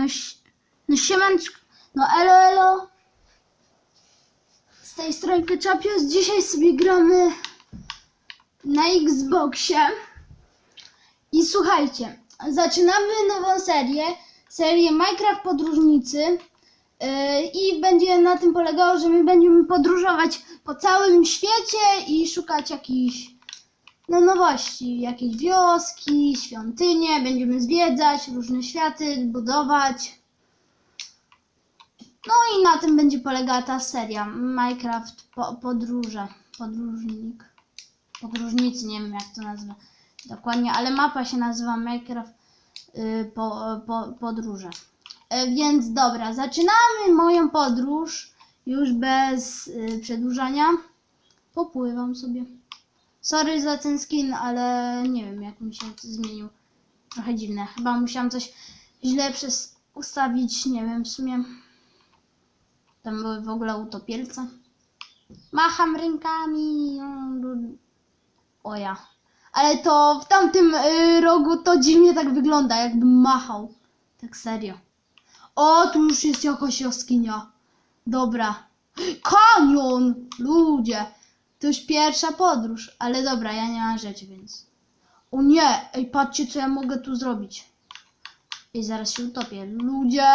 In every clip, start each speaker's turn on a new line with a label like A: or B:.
A: No, no siemanczko, no elo elo. Z tej strony Ketchupios. Dzisiaj sobie gramy na Xboxie. I słuchajcie, zaczynamy nową serię, serię Minecraft Podróżnicy. Yy, I będzie na tym polegało, że my będziemy podróżować po całym świecie i szukać jakichś no nowości, jakieś wioski, świątynie, będziemy zwiedzać różne światy, budować. No i na tym będzie polegała ta seria Minecraft po, podróże, podróżnik, podróżnicy, nie wiem jak to nazwę dokładnie, ale mapa się nazywa Minecraft y, po, po, podróże. E, więc dobra, zaczynamy moją podróż już bez y, przedłużania. Popływam sobie. Sorry za ten skin, ale nie wiem jak mi się zmienił. Trochę dziwne. Chyba musiałam coś źle przez ustawić, nie wiem w sumie. Tam były w ogóle utopielce. Macham rękami. O ja. Ale to w tamtym y, rogu to dziwnie tak wygląda, jakbym machał. Tak serio. O, tu już jest jakaś jaskinia. Dobra. Kanion! Ludzie. To już pierwsza podróż, ale dobra, ja nie mam rzeczy, więc. O nie! Ej, patrzcie, co ja mogę tu zrobić. I zaraz się utopię. Ludzie,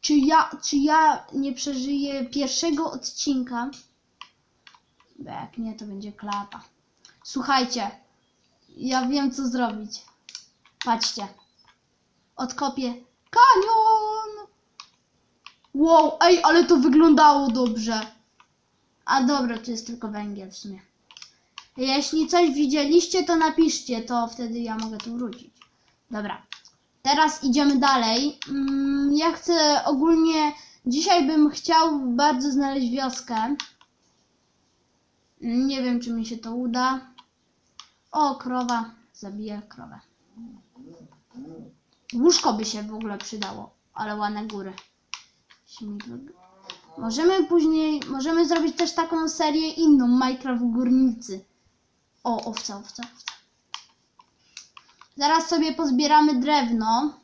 A: czy ja, czy ja nie przeżyję pierwszego odcinka? Bo jak nie, to będzie klapa. Słuchajcie, ja wiem, co zrobić. Patrzcie. Odkopię kanion! Wow, ej, ale to wyglądało dobrze. A dobra, tu jest tylko węgiel w sumie. Jeśli coś widzieliście, to napiszcie, to wtedy ja mogę tu wrócić. Dobra. Teraz idziemy dalej. Mm, Ja chcę ogólnie. Dzisiaj bym chciał bardzo znaleźć wioskę. Nie wiem, czy mi się to uda. O, krowa. Zabiję krowę. Łóżko by się w ogóle przydało, ale ładne góry. Możemy później, możemy zrobić też taką serię inną, Minecraft Górnicy. O, owca, owca, owca. Zaraz sobie pozbieramy drewno,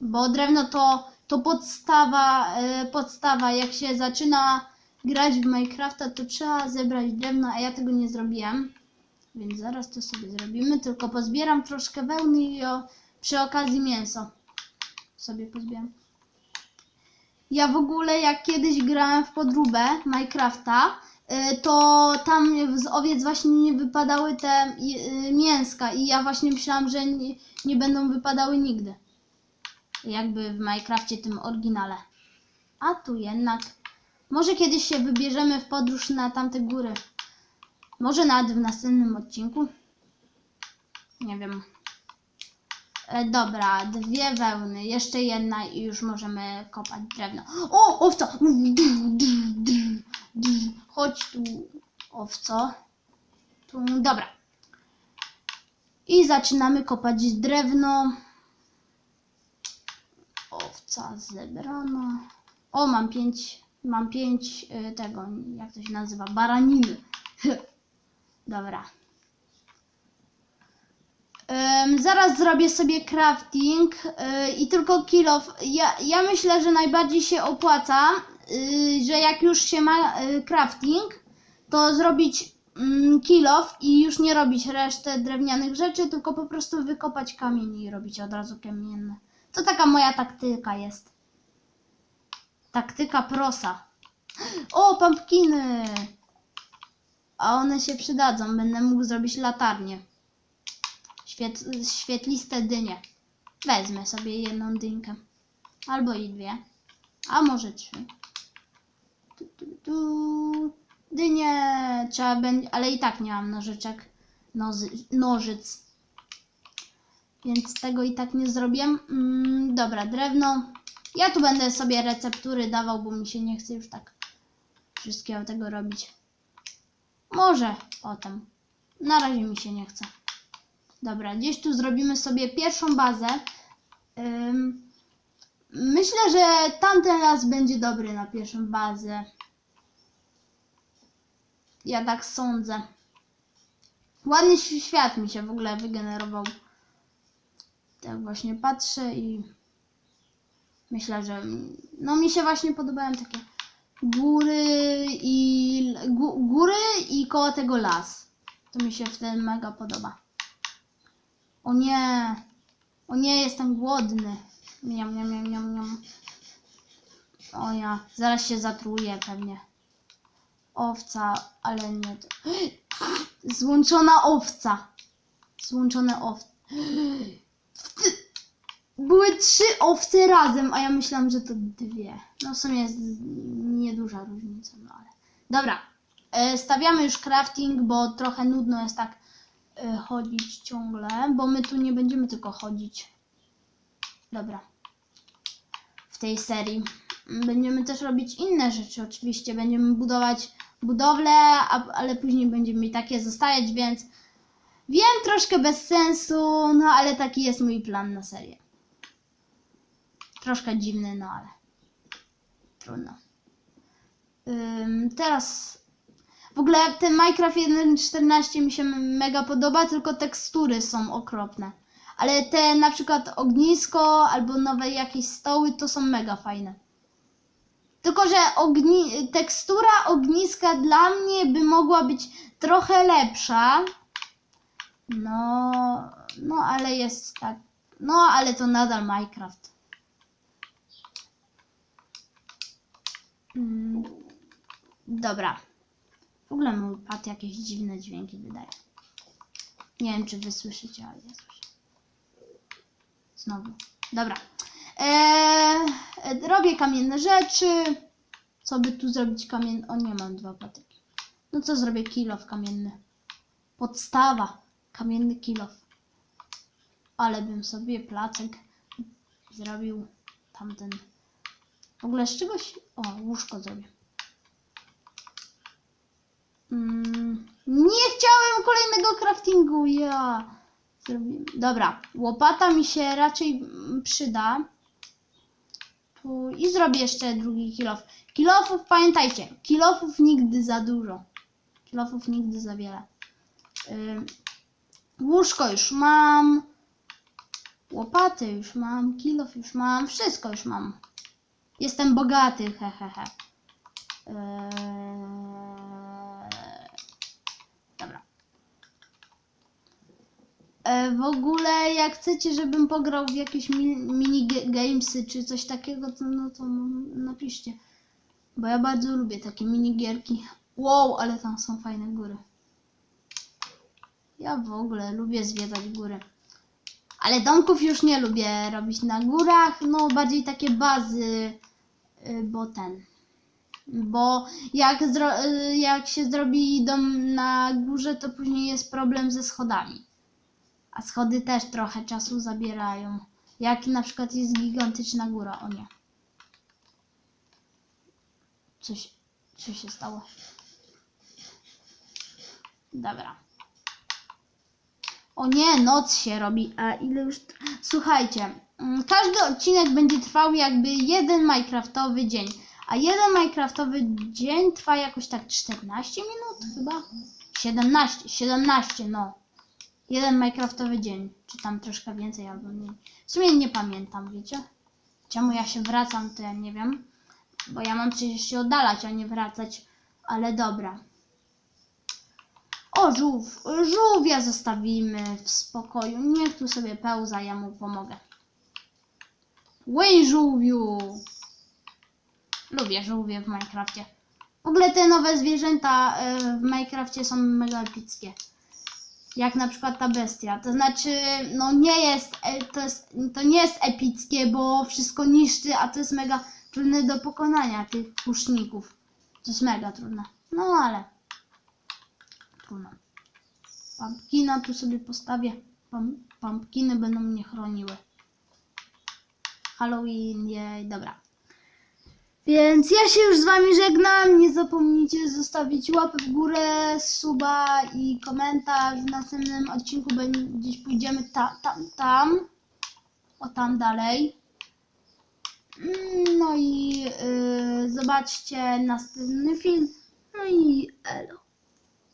A: bo drewno to, to podstawa, e, podstawa. Jak się zaczyna grać w Minecrafta, to trzeba zebrać drewno, a ja tego nie zrobiłem. Więc zaraz to sobie zrobimy, tylko pozbieram troszkę wełny i o, przy okazji mięso sobie pozbieram. Ja w ogóle jak kiedyś grałem w podróbę Minecrafta, y, to tam z owiec właśnie nie wypadały te y, mięska i ja właśnie myślałam, że nie, nie będą wypadały nigdy. Jakby w Minecrafcie tym oryginale. A tu jednak. Może kiedyś się wybierzemy w podróż na tamte góry. Może nawet w następnym odcinku. Nie wiem. E, dobra, dwie wełny, jeszcze jedna i już możemy kopać drewno. O, owca! Chodź tu, owco. Tu, dobra. I zaczynamy kopać drewno. Owca zebrana. O, mam pięć, mam pięć y, tego, jak to się nazywa, baraniny. Dobra. Ym, zaraz zrobię sobie crafting yy, i tylko kilof. Ja, ja myślę, że najbardziej się opłaca, yy, że jak już się ma yy, crafting, to zrobić mm, kilof i już nie robić resztę drewnianych rzeczy, tylko po prostu wykopać kamień i robić od razu kamienne. To taka moja taktyka jest. Taktyka prosa. O, pumpkiny! A one się przydadzą. Będę mógł zrobić latarnię. Świet, świetliste dynie. Wezmę sobie jedną dynkę. Albo i dwie. A może trzy. Tu, tu, tu. Dynie. Trzeba będzie. Ale i tak nie mam nożyczek. Nozy, nożyc. Więc tego i tak nie zrobię. Mm, dobra, drewno. Ja tu będę sobie receptury dawał, bo mi się nie chce już tak wszystkiego tego robić. Może potem. Na razie mi się nie chce. Dobra, gdzieś tu zrobimy sobie pierwszą bazę. Ym, myślę, że tamten raz będzie dobry na pierwszą bazę. Ja tak sądzę. Ładny świat mi się w ogóle wygenerował. Tak właśnie patrzę i Myślę, że no mi się właśnie podobają takie góry i gó- góry i koło tego las. To mi się wtedy mega podoba. O nie. O nie, jestem głodny. Miam, miam, miam, miam, miam. O ja, zaraz się zatruję pewnie. Owca, ale nie. Złączona owca. Złączone owce. Były trzy owce razem, a ja myślałam, że to dwie. No w sumie jest nieduża różnica, no ale. Dobra. E, stawiamy już crafting, bo trochę nudno jest tak chodzić ciągle, bo my tu nie będziemy tylko chodzić. Dobra. W tej serii. Będziemy też robić inne rzeczy, oczywiście. Będziemy budować budowle, ale później będziemy takie zostawiać, więc wiem troszkę bez sensu, no ale taki jest mój plan na serię. Troszkę dziwny, no ale trudno. Ym, teraz w ogóle ten Minecraft 1.14 mi się mega podoba, tylko tekstury są okropne. Ale te na przykład ognisko albo nowe jakieś stoły to są mega fajne. Tylko, że ogni tekstura ogniska dla mnie by mogła być trochę lepsza. No, no ale jest tak. No, ale to nadal Minecraft. Mm, dobra. W ogóle mój pad jakieś dziwne dźwięki wydaje. Nie wiem, czy wy słyszycie, ale ja słyszę. Znowu. Dobra. Eee, robię kamienne rzeczy. Co by tu zrobić kamienne? O, nie mam dwa patyki. No co zrobię? Kilof kamienny. Podstawa. Kamienny kilof. Ale bym sobie placek zrobił tamten. W ogóle z czegoś... O, łóżko zrobię. Mm, nie kolejnego craftingu, ja. Zrobiłem. Dobra, łopata mi się raczej mm, przyda. Tu i zrobię jeszcze drugi kilof. Kilofów, pamiętajcie, kilofów nigdy za dużo. Kilofów nigdy za wiele. Ym, łóżko już mam. Łopaty już mam, kilof już mam, wszystko już mam. Jestem bogaty, hehehe. Eee... Dobra. E, w ogóle, jak chcecie, żebym pograł w jakieś mi- mini ge- gamesy czy coś takiego, to no to napiszcie. Bo ja bardzo lubię takie minigierki. Wow, ale tam są fajne góry. Ja w ogóle lubię zwiedzać góry. Ale domków już nie lubię robić na górach, no bardziej takie bazy, y, bo ten. Bo jak, y, jak się zrobi dom na górze, to później jest problem ze schodami. A schody też trochę czasu zabierają. Jak na przykład jest gigantyczna góra, o nie. Coś, co się stało? Dobra. O nie, noc się robi. A ile już. Słuchajcie, mm, każdy odcinek będzie trwał jakby jeden Minecraftowy dzień. A jeden Minecraftowy dzień trwa jakoś tak 14 minut chyba? 17, 17, no. Jeden Minecraftowy dzień. Czy tam troszkę więcej albo mniej. W sumie nie pamiętam, wiecie? Czemu ja się wracam, to ja nie wiem. Bo ja mam przecież się oddalać, a nie wracać. Ale dobra. O, żółw. Żółwia zostawimy w spokoju. Niech tu sobie pełza, ja mu pomogę. Łej, żółwiu! Lubię żółwie w Minecrafcie. W ogóle te nowe zwierzęta e, w Minecrafcie są mega epickie. Jak na przykład ta bestia. To znaczy, no nie jest, e, to, jest, to nie jest epickie, bo wszystko niszczy, a to jest mega trudne do pokonania tych puszników. To jest mega trudne. No ale trudno. Pumpkina tu sobie postawię. Pum, pumpkiny będą mnie chroniły. Halloween, jej, dobra. Więc ja się już z wami żegnam. Nie zapomnijcie zostawić łapy w górę, suba i komentarz. W następnym odcinku gdzieś pójdziemy ta, tam, tam. O tam dalej. Mm, No i yy, zobaczcie następny film. No i elo.